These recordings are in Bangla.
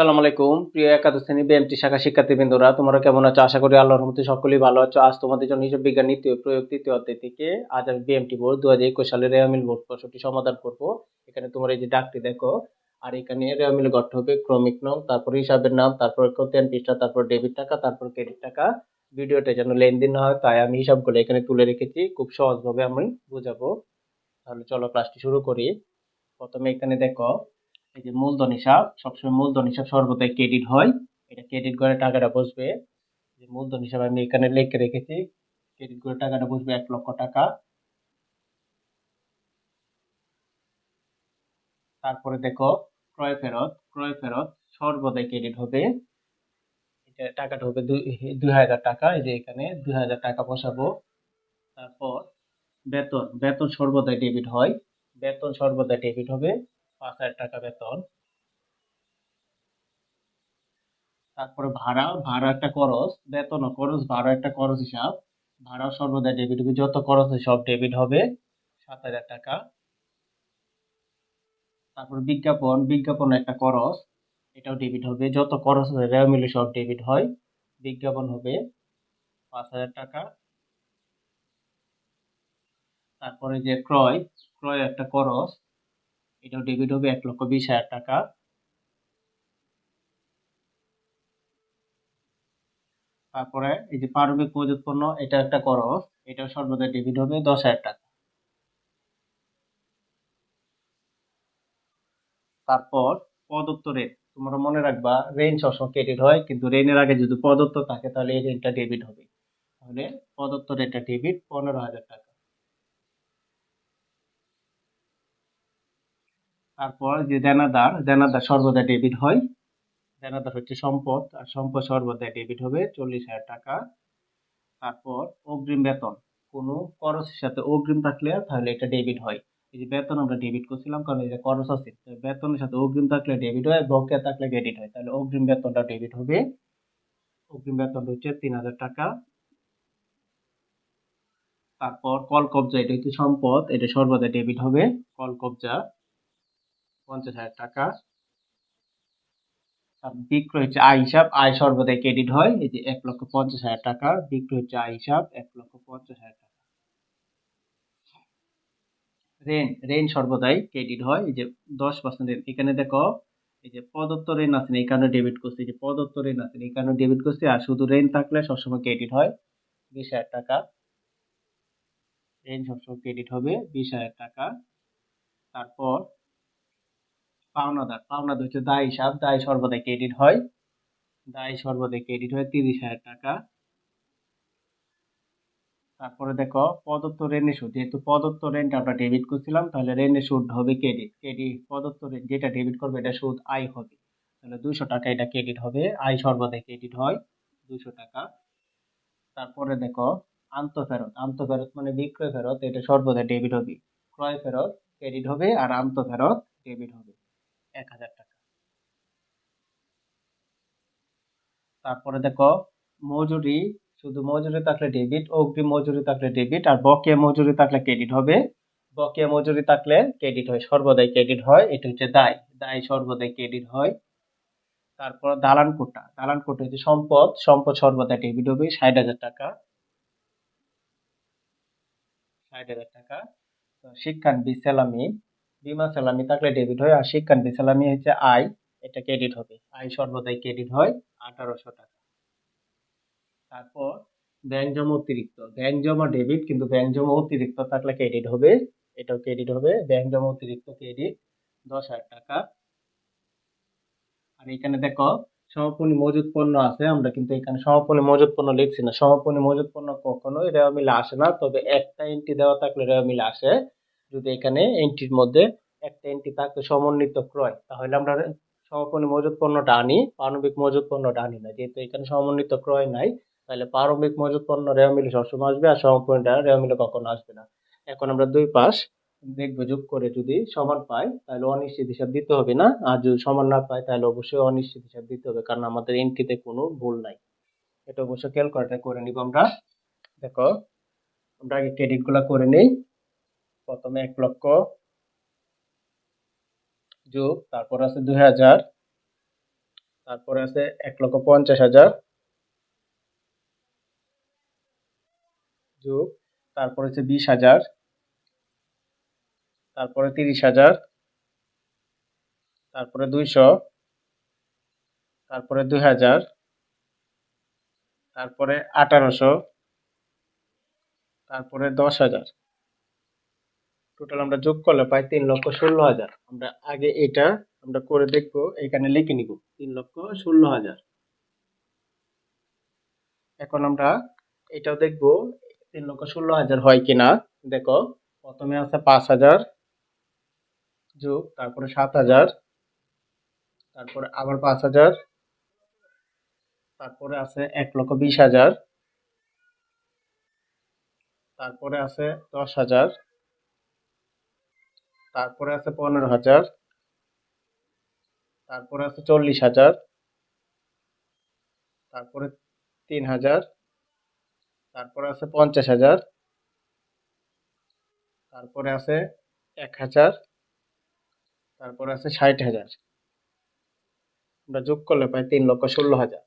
সালাম আলাইকুম। প্রিয় একাদশ শ্রেণি বিএমটি শাখা শিক্ষার্থীবৃন্দরা তোমরা কেমন আছো? আশা করি আল্লাহর রহমতে সকলেই ভালো আছো। আজ তোমাদের জন্য হিসাব বিজ্ঞান নীতি ও প্রয়োগ তৃতীয় অধ্যায় থেকে আজ আমি বিএমটি বোর্ড দু হাজার একুশ সালের রেয়ামিল বোর্ড প্রশ্নটি সমাধান করব। এখানে তোমরা এই যে ডাকটি দেখো, আর এখানে রেয়ামিল গঠন হবে ক্রমিক নং, তারপর হিসাবের নাম, তারপর কতিয়ান পৃষ্ঠা, তারপর ডেবিট টাকা, তারপর ক্রেডিট টাকা। ভিডিওটা যেন লেনদেন না হয়, তাই আমি হিসাবগুলো এখানে তুলে রেখেছি। খুব সহজভাবে আমি বুঝাবো। তাহলে চলো ক্লাসটি শুরু করি। প্রথমে এখানে দেখো এই যে মূলধন হিসাব, সবসময় মূলধন হিসাব সর্বদাই ক্রেডিট হয়। এটা ক্রেডিট করে টাকাটা বসবে। যে মূলধন হিসাব আমি এখানে লিখে রেখেছি ক্রেডিট করে টাকাটা বসবে এক লক্ষ টাকা। তারপরে দেখো, ক্রয় ফেরত ক্রয় ফেরত সর্বদাই ক্রেডিট হবে। এটা টাকাটা হবে দুই হাজার টাকা, এই যে এখানে দুই হাজার টাকা বসাবো। তারপর বেতন বেতন সর্বদাই ডেবিট হয়। বেতন সর্বদা ডেবিট হবে। পাঁচ হাজার টাকা বেতন। তারপরে ভাড়া ভাড়া একটা খরচ, বেতন খরচ, ভাড়া একটা খরচ হিসাব। ভাড়া সর্বদা ডেবিট হবে যত খরচ হয় সব ডেবিট হবে সাত হাজার টাকা। তারপর বিজ্ঞাপন বিজ্ঞাপন একটা খরচ, এটাও ডেবিট হবে। যত খরচ হয় রেও মিলে সব ডেবিট হয়। বিজ্ঞাপন হবে পাঁচ হাজার টাকা। তারপরে যে ক্রয় ক্রয় একটা খরচ এটাও ডেবিট হবে এক লক্ষ বিশ হাজার টাকা। তারপরে এই যে পারমিক মজুত পণ্য, এটা একটা খরচ, এটাও সর্বদা ডেবিট হবে দশ হাজার টাকা। তারপর প্রদত্ত রেট তোমরা মনে রাখবা রেন সবসময় ক্রেডিট হয়, কিন্তু রেনের আগে যদি প্রদত্ত থাকে, তাহলে এই রেনটা ডেবিট হবে। তাহলে প্রদত্ত রেটটা ডেবিট পনেরো হাজার টাকা। তারপর যে দেনাদার দেনাদার সর্বদা ডেবিট হয়। দেনাদার হচ্ছে সম্পদ, আর সম্পদ সর্বদা ডেবিট হবে চল্লিশ হাজার টাকা। তারপর অগ্রিম বেতন, কোনো খরচের সাথে অগ্রিম থাকলে তাহলে এটা ডেবিট হয়। এই যে বেতন আমরা ডেবিট করছিলাম, কারণ যে খরচ আছে বেতনের সাথে অগ্রিম থাকলে ডেবিট হয় বকেয়া থাকলে ক্রেডিট হয়। তাহলে অগ্রিম বেতনটা ডেবিট হবে। অগ্রিম বেতন হচ্ছে তিন হাজার টাকা। তারপর কল কবজা এটা হচ্ছে সম্পদ, এটা সর্বদা ডেবিট হবে। কল কবজা পঞ্চাশ হাজার টাকা। বিক্রয় হচ্ছে আয় হিসাব, আয় সর্বদাই ক্রেডিট হয়। এই যে এক লক্ষ পঞ্চাশ হাজার টাকা, বিক্রয় হচ্ছে আয় হিসাব, এক লক্ষ পঞ্চাশ হাজার টাকা। সর্বদাই ক্রেডিট হয়। এই যে দশ পার্সেন্ট এখানে দেখো, এই যে প্রদত্ত রেন আছে ডেবিট করছে। যে প্রদত্ত রেন আছে ডেবিট করছে। আর শুধু রেন থাকলে সবসময় ক্রেডিট হয়, বিশ হাজার টাকা। রেন সবসময় ক্রেডিট হবে, বিশ হাজার টাকা। তারপর পাওনাদার। পাওনাদার হচ্ছে দায় হিসাব দায় সর্বদাই ক্রেডিট হয়। দায় সর্বদাই ক্রেডিট হয়, তিরিশ হাজার টাকা। তারপরে দেখো, প্রদত্ত ঋণের সুদ। যেহেতু প্রদত্ত ঋণটা আমরা ডেবিট করছিলাম, তাহলে ঋণের সুদ হবে ক্রেডিট ক্রেডিট প্রদত্ত ঋণ, যেটা ডেবিট করবে, এটা সুদ আয় হবে। তাহলে দুইশো টাকা এটা ক্রেডিট হবে, আয় সর্বদাই ক্রেডিট হয়, দুইশো টাকা। তারপরে দেখো আন্তঃফেরত আন্তঃফেরত মানে বিক্রয় ফেরত, এটা সর্বদা ডেবিট হবে। ক্রয় ফেরত ক্রেডিট হবে, আর আন্তঃফেরত ডেবিট হবে। এক হাজার টাকা। তারপরে দেখো, মজুরি, শুধু মজুরি থাকলে ডেবিট অগ্রিম মজুরি থাকলে ডেবিট আর বকেয়া মজুরি থাকলে ক্রেডিট হবে। বকেয়া মজুরি থাকলে ক্রেডিট হয়, সর্বদাই ক্রেডিট হয়, এটা হচ্ছে দায়। দায় সর্বদাই ক্রেডিট হয়। তারপর দালান কোটা। দালান কোটা হচ্ছে সম্পদ সম্পদ সর্বদাই ডেবিট হবে, ষাট হাজার টাকা। ষাট হাজার টাকা। শিক্ষান সেলামি বিমা সালামি থাকলে ডেবিট হয় আর শিক্ষানবি সালামি হচ্ছে আয়। এটা ক্রেডিট হবে। আয় সর্বদাই ক্রেডিট হয় আঠারোশো টাকা। তারপর ব্যাংক জমা অতিরিক্ত। ব্যাংক জমা ডেবিট কিন্তু ব্যাংক জমা অতিরিক্ত থাকলে ক্রেডিট হবে। এটাও ক্রেডিট হবে। ব্যাংক জমা অতিরিক্ত ক্রেডিট দশ হাজার টাকা। আর এখানে দেখো সমাপনী মজুদ পণ্য আছে। আমরা কিন্তু এখানে সমাপনী মজুদ পণ্য লিখছি না। সমাপনী মজুদ পণ্য কখনোই রেওয়া মিলে আসে না। তবে একটা এন্ট্রি দেওয়া থাকলে রেওয়া মিলে আসে। যদি এখানে এন্ট্রির মধ্যে একটা এন্ট্রি থাকতো সমন্বিত ক্রয়, তাহলে আমরা সমাপনী মজুদ পণ্যটা আনি পারমাণবিক মজুদ পণ্যটা আনি না। যেহেতু এখানে সমন্বিত ক্রয় নাই, তাহলে প্রারম্ভিক মজুদ পণ্য রেওয়া মিলে সবসময় আসবে আর সমাপনীটা রেওয়া মিলে কখনো আসবে না। এখন আমরা দুই পাশ দেখব যোগ করে যদি সমান পাই, তাহলে অনিশ্চিত হিসাব দিতে হবে না। আর যদি সমান না পাই, তাহলে অবশ্যই অনিশ্চিত হিসাব দিতে হবে, কারণ আমাদের এন্ট্রিতে কোনো ভুল নাই। এটা অবশ্যই ক্যালকুলেটার করে নিব আমরা। দেখো, আমরা আগে ক্রেডিটগুলা করে নেই। প্রথমে এক লক্ষ যোগ, তারপর আছে দুই হাজার, তারপরে আছে এক লক্ষ পঞ্চাশ হাজার যোগ, তারপরে হচ্ছে বিশ হাজার, তারপরে তিরিশ হাজার, তারপরে দুইশো, তারপরে দুই হাজার, তারপরে আঠারোশো, তারপরে দশ হাজার। টোটাল আমরা যোগ করলে পাই তিন লক্ষ ষোলো হাজার। আমরা আগে এটা আমরা করে দেখব, এখানে লিখে নিব, তিন লক্ষ ষোলো হাজার। এখন আমরা এটাও দেখব, তিন লক্ষ ষোলো হাজার হয় কিনা। দেখো, প্রথমে আছে পাঁচ হাজার যোগ, তারপরে সাত হাজার, তারপরে আবার পাঁচ হাজার, তারপরে আছে এক লক্ষ বিশ হাজার, তারপরে আছে দশ হাজার। তারপরে আছে পনেরো হাজার। তারপরে আছে চল্লিশ হাজার। তারপরে তিন হাজার। তারপরে আছে পঞ্চাশ হাজার। তারপরে আছে এক হাজার। তারপরে আছে ষাট হাজার। আমরা যোগ করলে পাই তিন লক্ষ ষোলো হাজার।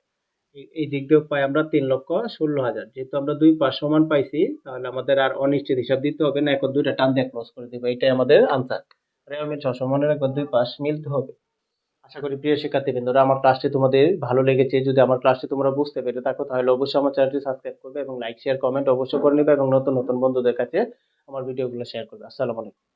এই- দিক দিয়েও পাই আমরা তিন লক্ষ ষোলো হাজার। যেহেতু আমরা দুই পাশ সমান পাইছি, তাহলে আমাদের আর অনিশ্চিত হিসাব দিতে হবে না, এখন দুইটা টান দিয়ে ক্লোজ করে দিব। এটাই আমাদের আনসার রেওমির ছশো মনে রাখব দুই পাশ মিলতে হবে। আশা করি প্রিয় শিক্ষার্থীবৃন্দরা, আমার ক্লাসটি তোমাদের ভালো লেগেছে। যদি আমার ক্লাসটি তোমরা বুঝতে পেরে থাকো, তাহলে অবশ্যই আমার চ্যানেলটি সাবস্ক্রাইব করবে এবং লাইক শেয়ার কমেন্ট অবশ্যই করে নেবে এবং নতুন নতুন বন্ধুদের কাছে আমার ভিডিওগুলো শেয়ার করবে। আসসালামু আলাইকুম।